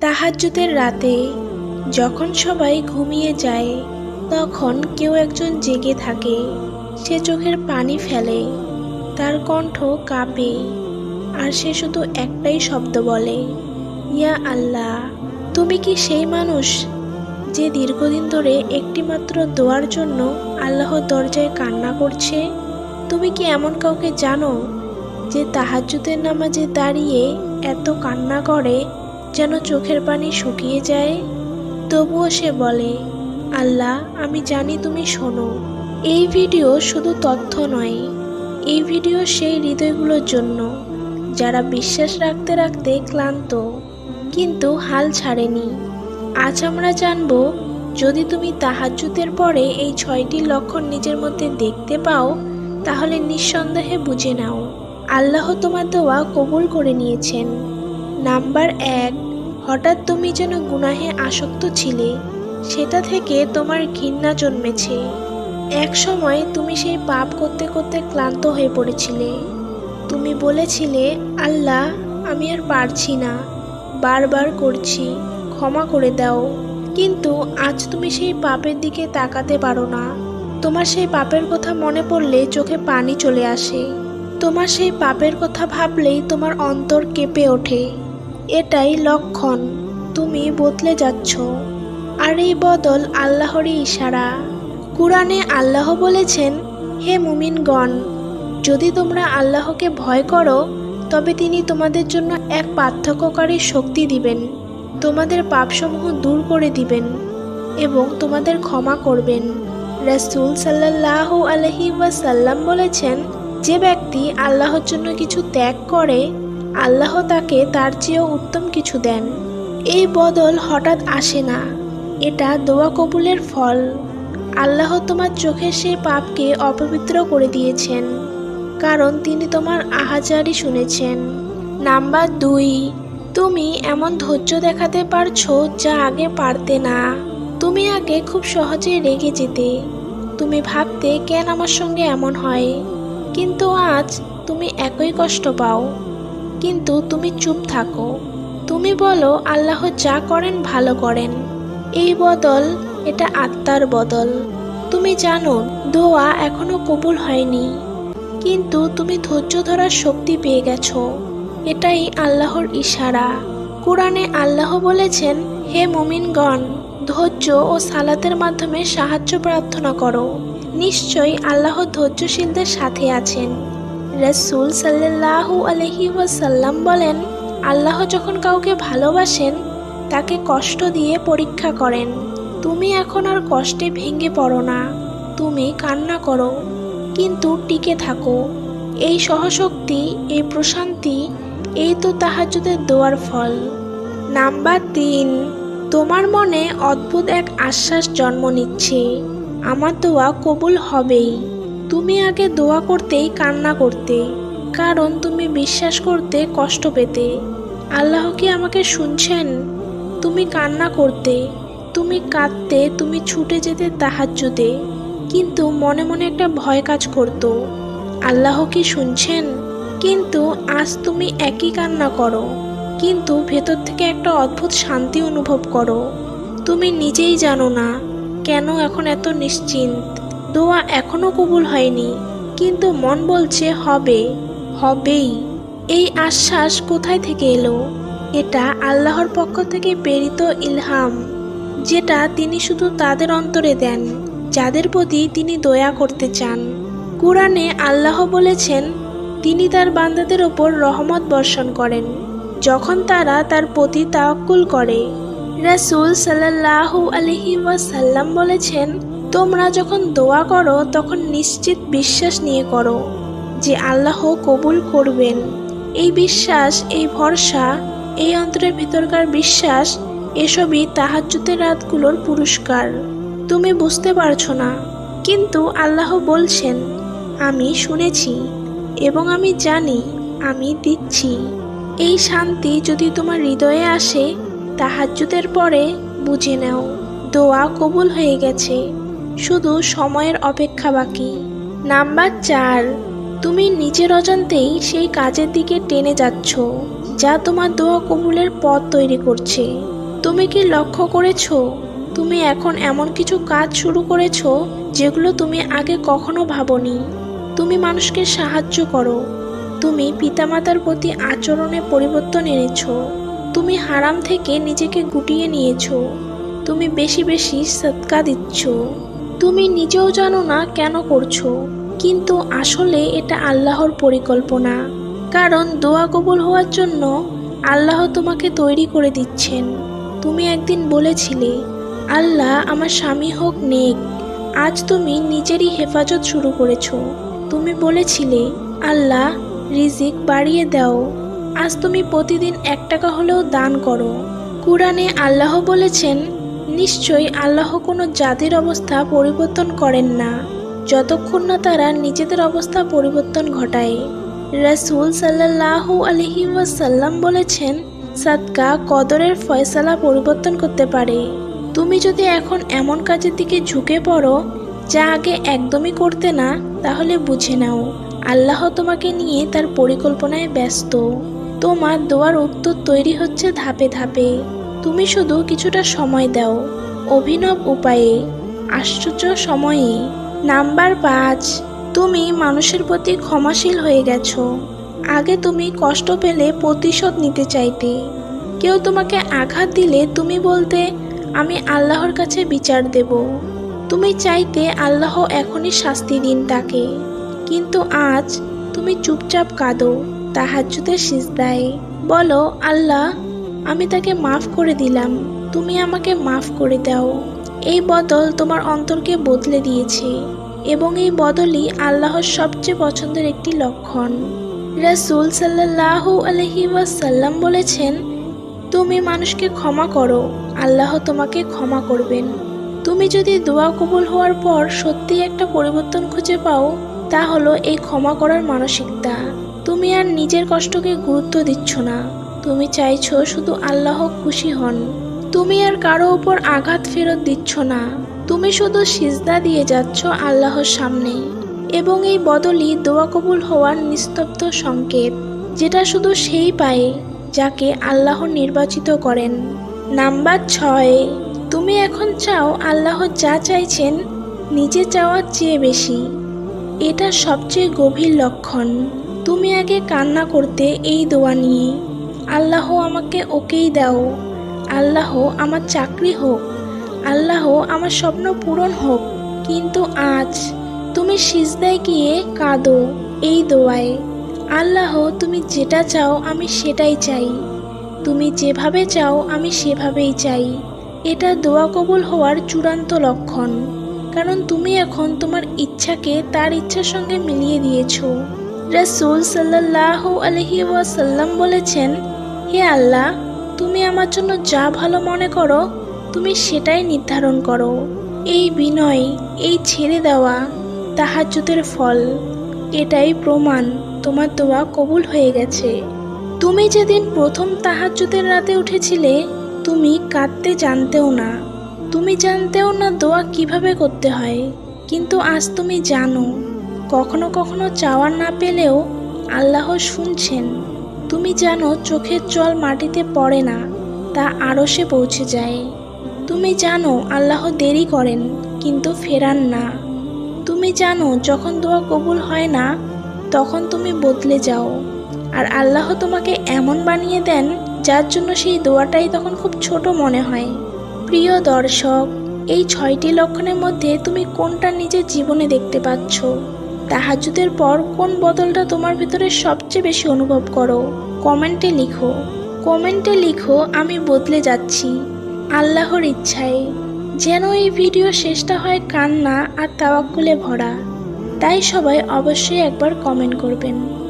তাহাজ্জুদের রাতে যখন সবাই ঘুমিয়ে যায়, তখন কেউ একজন জেগে থাকে। সে চোখের পানি ফেলে, তার কণ্ঠ কাঁপে, আর সে শুধু একটাই শব্দ বলে, ইয়া আল্লাহ, তুমি কি সেই মানুষ যে দীর্ঘদিন ধরে একটিমাত্র দোয়ার জন্য আল্লাহর দরজায় কান্না করছে? তুমি কি এমন কাউকে জানো যে তাহাজ্জুদের নামাজে দাঁড়িয়ে এত কান্না করে যেন চোখের পানি শুকিয়ে যায়। তবুও সে বলে, আল্লাহ, আমি জানি তুমি শোনো। এই ভিডিও শুধু তথ্য নয়। এই ভিডিও সেই হৃদয়গুলোর জন্য, যারা বিশ্বাস রাখতে রাখতে ক্লান্ত, কিন্তু হাল ছাড়েনি। আজ আমরা জানব, যদি তুমি তাহাজ্জুদের পরে এই ছয়টি লক্ষণ নিজের মধ্যে দেখতে পাও, তাহলে নিঃসন্দেহে বুঝে নাও, আল্লাহ তোমার দোয়া কবুল করে নিয়েছেন। নাম্বার এক, হঠাৎ তুমি যেন গুনাহে আসক্ত ছিলে, সেটা থেকে তোমার ঘৃণা জন্মেছে। এক সময় তুমি সেই পাপ করতে করতে ক্লান্ত হয়ে পড়েছিলে। তুমি বলেছিলে, আল্লাহ, আমি আর পারছি না। বারবার করছি, ক্ষমা করে দাও। কিন্তু আজ তুমি সেই পাপের দিকে তাকাতে পারো না। তোমার সেই পাপের কথা মনে পড়লে চোখে পানি চলে আসে। তোমার সেই পাপের কথা ভাবলেই তোমার অন্তর কেঁপে ওঠে। এটাই লক্ষণ। তুমি বদলে যাচ্ছ। আর এই বদল আল্লাহরই ইশারা। কুরআনে আল্লাহ বলেছেন, হে মুমিনগণ, যদি তোমরা আল্লাহকে ভয় করো, তবে তিনি তোমাদের জন্য এক পার্থক্যকারী শক্তি দিবেন। তোমাদের পাপসমূহ দূর করে দিবেন এবং তোমাদের ক্ষমা করবেন। রাসূল সাল্লাল্লাহু আলহি ওয়াসাল্লাম বলেছেন, যে ব্যক্তি আল্লাহর জন্য কিছু ত্যাগ করে আল্লাহ তাকে তার চেয়েও উত্তম কিছু দেন। এই বদল হঠাৎ আসে না। এটা দোয়া কবুলের ফল। আল্লাহ তোমার চোখের সেই পাপকে অপবিত্র করে দিয়েছেন, কারণ তিনি তোমার আহাজারি শুনেছেন। নাম্বার দুই, তুমি এমন ধৈর্য দেখাতে পারছ যা আগে পারতে না। তুমি আগে খুব সহজে রেগে যেতে। তুমি ভাবতে কেন আমার সঙ্গে এমন হয়? কিন্তু আজ তুমি একই কষ্ট পাও। কিন্তু তুমি চুপ থাকো। তুমি বলো, আল্লাহ যা করেন, ভালো করেন। এই বদল, এটা আত্মার বদল। তুমি জানো, দোয়া এখনও কবুল হয়নি। কিন্তু তুমি ধৈর্য ধরার শক্তি পেয়ে গেছো। এটাই আল্লাহর ইশারা। কোরআনে আল্লাহ বলেছেন, হে মুমিনগণ, ধৈর্য ও সালাতের মাধ্যমে সাহায্য প্রার্থনা করো। নিশ্চয়ই আল্লাহ ধৈর্যশীলদের সাথে আছেন। রসুল সাল্লাহু আলহি ওয়াসাল্লাম বলেন, আল্লাহ যখন কাউকে ভালোবাসেন, তাকে কষ্ট দিয়ে পরীক্ষা করেন। তুমি এখন আর কষ্টে ভেঙে পড়ো না। তুমি কান্না করো, কিন্তু টিকে থাকো। এই সহশক্তি, এই প্রশান্তি, এই তো তাহাজুদের দোয়ার ফল। নাম্বার তিন, তোমার মনে অদ্ভুত এক আশ্বাস জন্ম নিচ্ছে। আমার দোয়া কবুল হবেই। তুমি আগে দোয়া করতেই, কান্না করতে কারণ তুমি বিশ্বাস করতে কষ্ট পেতে। আল্লাহ কি আমাকে শুনছেন? তুমি কান্না করতে, তুমি কাঁদতে, তুমি ছুটে যেতে তাহাজ্জুদে, কিন্তু মনে মনে একটা ভয় কাজ করতো। আল্লাহ কি শুনছেন? কিন্তু আজ তুমি একই কান্না করো, কিন্তু ভেতর থেকে একটা অদ্ভুত শান্তি অনুভব করো। তুমি নিজেই জানো না, কেন এখন এত নিশ্চিন্ত। দোয়া এখনও কবুল হয়নি। কিন্তু মন বলছে, হবে, হবেই। এই আশ্বাস কোথায় থেকে এলো? এটা আল্লাহর পক্ষ থেকে প্রেরিত ইলহাম, যেটা তিনি শুধু তাদের অন্তরে দেন, যাদের প্রতি তিনি দয়া করতে চান। কোরআনে আল্লাহ বলেছেন, তিনি তার বান্দাদের ওপর রহমত বর্ষণ করেন, যখন তারা তার প্রতি তাওয়াক্কুল করে। রাসূল সাল্লাল্লাহু আলহি ওয়াসাল্লাম বলেছেন তোমরা যখন দোয়া করো, তখন নিশ্চিত বিশ্বাস নিয়ে করো যে আল্লাহ কবুল করবেন। এই বিশ্বাস, এই ভরসা, এই অন্তরের ভিতরকার বিশ্বাস, এসবই তাহাজ্জুদের রাতগুলোর পুরস্কার। তুমি বুঝতে পারছ না, কিন্তু আল্লাহ বলছেন, আমি শুনেছি এবং আমি জানি, আমি দিচ্ছি। এই শান্তি যদি তোমার হৃদয়ে আসে, তাহাজ্জুদের পরে বুঝে নাও, দোয়া কবুল হয়ে গেছে। শুধু সময়ের অপেক্ষা বাকি। নাম্বার চার, তুমি নিজের অজান্তেই সেই কাজের দিকে টেনে যাচ্ছ, যা তোমার দোয়া কবুলের পথ তৈরি করছে। তুমি কি লক্ষ্য করেছ? তুমি এখন এমন কিছু কাজ শুরু করেছ যেগুলো তুমি আগে কখনো ভাবনি। তুমি মানুষকে সাহায্য করো। তুমি পিতামাতার প্রতি আচরণে পরিবর্তন এনেছো। তুমি হারাম থেকে নিজেকে গুটিয়ে নিয়েছো। তুমি বেশি বেশি সৎকা দিচ্ছ। তুমি নিজেও জানো না কেন করছ, কিন্তু আসলে এটা আল্লাহর পরিকল্পনা। কারণ দোয়া কবুল হওয়ার জন্য আল্লাহ তোমাকে তৈরি করে দিচ্ছেন। তুমি একদিন বলেছিলে, আল্লাহ আমার স্বামী হোক নেক, আজ তুমি নিজেরই হেফাজত শুরু করেছ। তুমি বলেছিলে, আল্লাহ, রিজিক বাড়িয়ে দাও, আজ তুমি প্রতিদিন এক টাকা হলেও দান করো। কুরআনে আল্লাহ বলেছেন নিশ্চয়ই আল্লাহ কোনো জাতির অবস্থা পরিবর্তন করেন না। যতক্ষণ না তারা নিজেদের অবস্থা পরিবর্তন ঘটায়। রাসূল সাল্লাল্লাহু আলহি ওয়াসাল্লাম বলেছেন, সাদকা কদরের ফয়সালা পরিবর্তন করতে পারে। তুমি যদি এখন এমন কাজের দিকে ঝুঁকে পড়ো, যা আগে একদমই করতে না, তাহলে বুঝে নাও, আল্লাহ তোমাকে নিয়ে তার পরিকল্পনায় ব্যস্ত। তোমার দোয়ার উত্তর তৈরি হচ্ছে ধাপে ধাপে। তুমি শুধু কিছুটা সময় দাও। অভিনব উপায়ে, আশ্চর্য সময়ে, নাম্বার পাঁচ, তুমি মানুষের প্রতি ক্ষমাশীল হয়ে গেছো। আগে তুমি কষ্ট পেলে প্রতিশোধ নিতে চাইতে। কেউ তোমাকে আঘাত দিলে তুমি বলতে, আমি আল্লাহর কাছে বিচার দেব। তুমি চাইতে আল্লাহ এখনই শাস্তি দিন তাকে। কিন্তু আজ তুমি চুপচাপ কাঁদো, তাহাজ্জুদের সিজদায়। বলো, আল্লাহ আমি তাকে মাফ করে দিলাম। তুমি আমাকে মাফ করে দাও। এই বদল তোমার অন্তরকে বদলে দিয়েছে এবং এই বদলই আল্লাহর সবচেয়ে পছন্দের একটি লক্ষণ। রাসুল সাল্লাল্লাহু আলহি ওয়াসাল্লাম বলেছেন, তুমি মানুষকে ক্ষমা করো, আল্লাহ তোমাকে ক্ষমা করবেন। তুমি যদি দোয়া কবুল হওয়ার পর সত্যি একটা পরিবর্তন খুঁজে পাও, তা হলো এই ক্ষমা করার মানসিকতা। তুমি আর নিজের কষ্টকে গুরুত্ব দিচ্ছ না। তুমি চাইছো শুধু আল্লাহ খুশি হন। তুমি আর কারও উপর আঘাত ফেরত দিচ্ছ না। তুমি শুধু সিজদা দিয়ে যাচ্ছ আল্লাহর সামনে। এবং এই বদলই দোয়া কবুল হওয়ার নিস্তব্ধ সংকেত, যেটা শুধু সেই পায় যাকে আল্লাহ নির্বাচিত করেন। নাম্বার ছয়, তুমি এখন চাও আল্লাহ যা চাইছেন নিজে চাওয়ার চেয়ে বেশি। এটা সবচেয়ে গভীর লক্ষণ। তুমি আগে কান্না করতে এই দোয়া নিয়ে। আল্লাহ আমাকে ওকেই দাও। আল্লাহ আমার চাকরি হোক। আল্লাহ আমার স্বপ্ন পূরণ হোক। কিন্তু আজ তুমি সিজদায় গিয়ে কাঁদো এই দোয়ায়। আল্লাহ তুমি যেটা চাও আমি সেটাই চাই। তুমি যেভাবে চাও আমি সেভাবেই চাই। এটা দোয়া কবুল হওয়ার চূড়ান্ত লক্ষণ। কারণ তুমি এখন তোমার ইচ্ছাকে তার ইচ্ছার সঙ্গে মিলিয়ে দিয়েছ। রাসূল সাল্লাহ আলহি ওয়াসাল্লাম বলেছেন হে আল্লাহ, তুমি আমার জন্য যা ভালো মনে করো, তুমি সেটাই নির্ধারণ করো। এই বিনয়, এই ছেড়ে দেওয়া তাহাজ্জুদের ফল, এটাই প্রমাণ তোমার দোয়া কবুল হয়ে গেছে। তুমি যেদিন প্রথম তাহাজ্জুদের রাতে উঠেছিলে, তুমি কাঁদতে জানতেও না। তুমি জানতেও না দোয়া কীভাবে করতে হয়, কিন্তু আজ তুমি জানো, কখনো কখনো চাওয়ার না পেলেও আল্লাহ শুনছেন। তুমি জানো চোখের জল মাটিতে পড়ে না, তা আরশে পৌঁছে যায়। তুমি জানো আল্লাহ দেরি করেন, কিন্তু ফেরান না। তুমি জানো যখন দোয়া কবুল হয় না, তখন তুমি বদলে যাও। আর আল্লাহ তোমাকে এমন বানিয়ে দেন, যার জন্য সেই দোয়াটাই তখন খুব ছোট মনে হয়। প্রিয় দর্শক, এই ছয়টি লক্ষণের মধ্যে তুমি কোনটা নিজের জীবনে দেখতে পাচ্ছ? তাহাজুদের পর কোন বদলটা তোমার ভিতরে সবচেয়ে বেশি অনুভব করো? কমেন্টে লিখো। কমেন্টে লিখো, আমি বদলে যাচ্ছি। আল্লাহর ইচ্ছায়। যেন এই ভিডিও শেষটা হয় কান্না আর তাওয়াক্কুলে ভরা। তাই সবাই অবশ্যই একবার কমেন্ট করবেন।